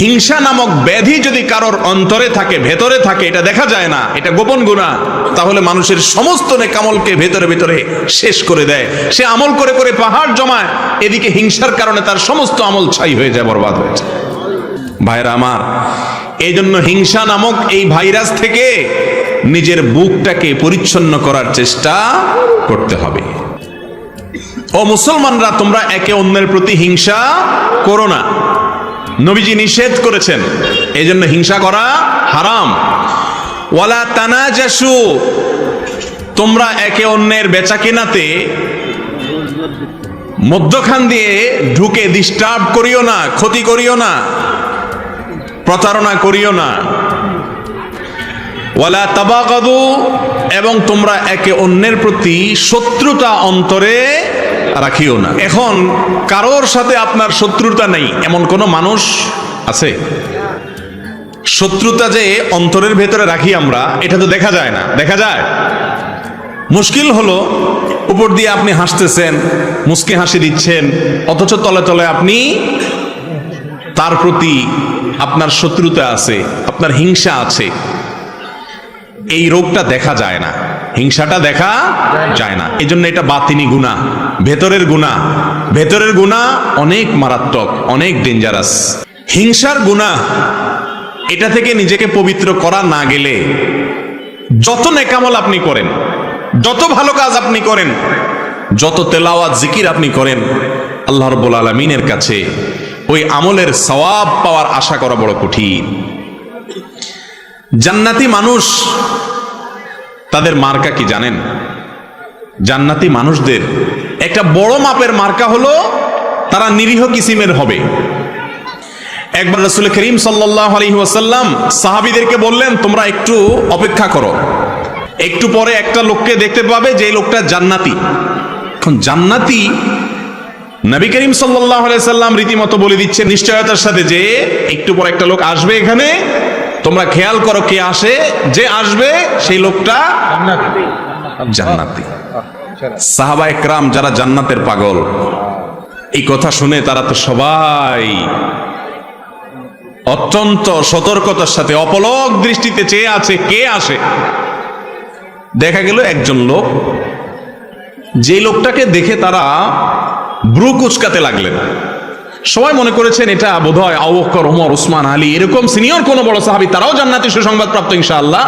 হিংসা নামক ব্যাধি যদি কারোর অন্তরে থাকে, ভেতরে থাকে, এটা দেখা যায় না, এটা গোপন গুণা, তাহলে মানুষের সমস্ত নেকামলকে ভেতরে ভেতরে শেষ করে দেয়। সে আমল করে করে পাহাড় জমায়, এদিকে হিংসার কারণে তার সমস্ত আমল ছাই হয়ে যায়, বরবাদ হয়ে যায়। ভাইরা আমার এই জন্য হিংসা নামক এই ভাইরাস থেকে নিজের বুকটাকে পরিচ্ছন্ন করার চেষ্টা করতে হবে। ও মুসলমানরা, তোমরা একে অন্যের প্রতি হিংসা করো না। নবীজি নিষেধ করেছেন। এই জন্য হিংসা করা হারাম। ওয়ালা তানাজাসু, তোমরা একে অন্যের বেচা কেনাতে মধ্যখান দিয়ে ঢুকে ডিস্টার্ব করিও না, ক্ষতি করিও না, প্রতারণা করিও না। ওয়ালা তাবাগাদু, এবং তোমরা একে অন্যের প্রতি শত্রুতা অন্তরে রাখিও না। এখন কারোর সাথে আপনার শত্রুতা নেই, এমন কোনো মানুষ আছে? শত্রুতা যে অন্তরের ভেতরে রাখি আমরা, এটা তো দেখা যায় না। দেখা যায়? মুশকিল হলো উপর দিয়ে আপনি হাসতেছেন, মুসকে হাসি দিচ্ছেন, অথচ তলে তলে আপনি তার প্রতি আপনার শত্রুতা আছে, আপনার হিংসা আছে। এই রোগটা দেখা যায় না। হিংসাটা দেখা যায় না। এই জন্য এটা বাতিনি গুণা ভেতরের গুণা ভেতরের গুণা অনেক মারাত্মক, অনেক ডেঞ্জারাস হিংসার গুণা এটা থেকে নিজেকে পবিত্র করা না গেলে যত নেকামল আপনি করেন, যত ভালো কাজ আপনি করেন, যত তেলাওয়াত, জিকির আপনি করেন, আল্লাহ রব্বুল আলমিনের কাছে ওই আমলের সওয়াব পাওয়ার আশা করা বড় কঠিন। জান্নাতি মানুষ তাদের মার্কা কি জানেন? জান্নাতি মানুষদের একটা বড় মাপের মার্কা হলো তারা নিরীহ কিসিমের হবে। একবার রসুল করিম সাল্লাহ ওয়াসাল্লাম সাহাবিদেরকে বললেন তোমরা একটু অপেক্ষা করো। একটু পরে একটা লোককে দেখতে পাবে যে লোকটা জান্নাতি। এখন জান্নাতি নবী করিম সাল্লাহ সাল্লাম রীতিমতো বলে দিচ্ছে নিশ্চয়তার সাথে যে একটু পর একটা লোক আসবে এখানে। তোমরা খেয়াল করো কে আসে। যে আসবে সেই লোকটা জান্নাতি। সাহাবা একরাম যারা জান্নাতের পাগল, এই কথা শুনে তারা তো সবাই অত্যন্ত সতর্কতার সাথে, অপলক দৃষ্টিতে চেয়ে আছে, কে আসে? দেখা গেল একজন লোক যে লোকটাকে দেখে তারা ব্রু কুচকাতে লাগলেন। সবাই মনে করেছেন এটা বোধহয় আবুবকর ওমর উসমান আলী, এরকম সিনিয়র কোন বড় সাহাবি, তারাও জান্নাতি সুসংবাদ প্রাপ্ত ইনশাআল্লাহ।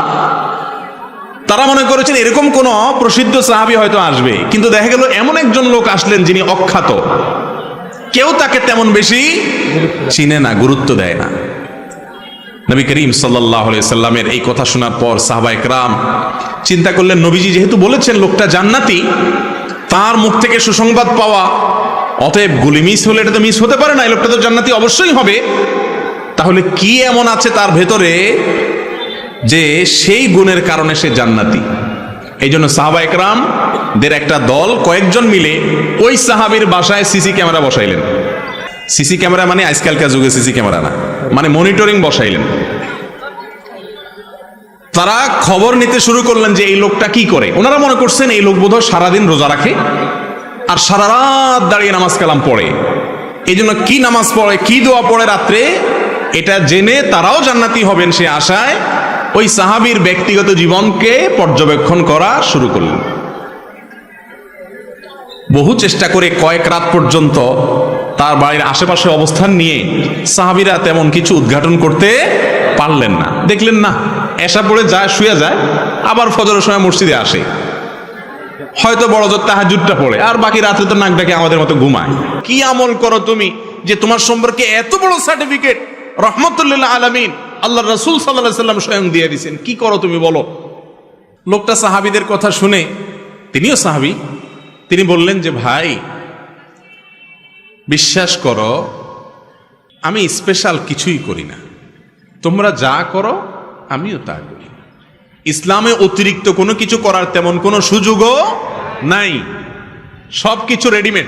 তারা মনে করেছেন এরকম কোন প্রসিদ্ধ সাহাবি হয়তো আসবে। কিন্তু দেখা গেল এমন একজন লোক আসলেন যিনি অখ্যাত। কেউ তাকে তেমন বেশি চিনে না, গুরুত্ব দেয় না। নবী করিম সাল্লামের এই কথা শোনার পর সাহবা একরাম চিন্তা করলেন, নবীজি যেহেতু বলেছেন লোকটা জান্নাতি, তার মুখ থেকে সুসংবাদ পাওয়া, অতএব গুলি মিস হলে এটা তো মিস হতে পারে না, এই লোকটা তো জান্নাতি অবশ্যই হবে। তাহলে কি এমন আছে তার ভেতরে যে সেই গুণের কারণে সে জান্নাতি। এই জন্য সাহাবা একরাম দের একটা দল কয়েকজন মিলে ওই সাহাবির বাসায় সিসি ক্যামেরা বসাইলেন। সিসি ক্যামেরা মানে আজকালকার যুগে সিসি ক্যামেরা না মানে মনিটরিং বসাইলেন। তারা খবর নিতে শুরু করলেন যে এই লোকটা কি করে? ওনারা মনে করছেন এই লোক বোধহয় সারাদিন রোজা রাখে আর সারা রাত দাঁড়িয়ে নামাজ কালাম পড়ে। এই জন্য কি নামাজ পড়ে, কি দোয়া পড়ে রাত্রে, এটা জেনে তারাও জান্নাতি হবেন সে আশায়। ওই সাহাবির ব্যক্তিগত জীবনকে পর্যবেক্ষণ করা শুরু করলেন। বহু চেষ্টা করে কয়েক রাত পর্যন্ত তার বাড়ির আশেপাশে অবস্থান নিয়ে সাহাবিরা তেমন কিছু উদ্ঘাটন করতে পারলেন না। দেখলেন না, এসা পড়ে যায়, শুয়ে যায়, আবার ফজরের সময় মসজিদে আসে। হয়তো বড় জোর তাহাজুদটা পড়ে, আর বাকি রাতে তো নাক ডাকে আমাদের মতো ঘুমায়। কি আমল করো তুমি যে তোমার সম্পর্কে এত বড় সার্টিফিকেট রহমতুল্লাহ আলমিন আল্লাহ রসুল সাল্লাহ সাল্লাম স্বয়ং দিয়ে দিয়েছেন কি করো তুমি বলো? লোকটা সাহাবিদের কথা শুনে, তিনিও সাহাবি, তিনি বললেন যে, ভাই, বিশ্বাস করো, আমি স্পেশাল কিছুই করি না। তোমরা যা করো, আমিও তা করি ইসলামে অতিরিক্ত কোনো কিছু করার তেমন কোনো সুযোগও নাই। সব কিছু রেডিমেড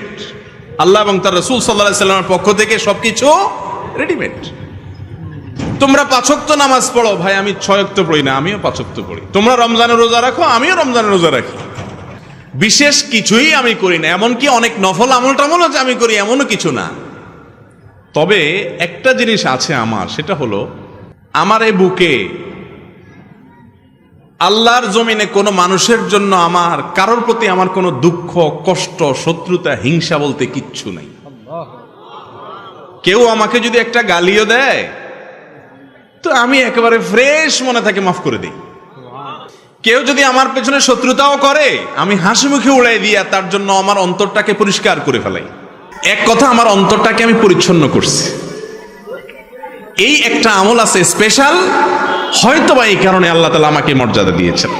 আল্লাহ এবং তার রসুল সাল্লাহ সাল্লামের পক্ষ থেকে সব কিছু রেডিমেড তোমরা পাঁচক্ত নামাজ পড়ো। ভাই আমি ছয়ক্ত পড়ি না আমিও পাঁচক্ত পড়ি। তোমরা রমজানের রোজা রাখো আমিও রমজানের রোজা রাখি। বিশেষ কিছুই আমি করি না এমনকি অনেক নফল আমল টামলও যে আমি করি এমনও কিছু না। তবে একটা জিনিস আছে আমার সেটা হলো আমার এই বুকে আল্লাহর জমিনে কোনো মানুষের জন্য আমার কারোর প্রতি আমার কোনো দুঃখ কষ্ট শত্রুতা হিংসা বলতে কিচ্ছু নেই। কেউ আমাকে যদি একটা গালিও দেয় তো আমি একেবারে ফ্রেশ মনে থাকে মাফ করে দিই। কেউ যদি আমার পেছনে শত্রুতাও করে, আমি হাসি মুখে উড়াই আর তার জন্য আমার অন্তরটাকে পরিষ্কার করে ফেলাই। এক কথা, আমার অন্তরটাকে আমি পরিচ্ছন্ন করছি। এই একটা আমল আছে স্পেশাল হয়তো বা এই কারণে আল্লাহ তালা আমাকে মর্যাদা দিয়েছেন।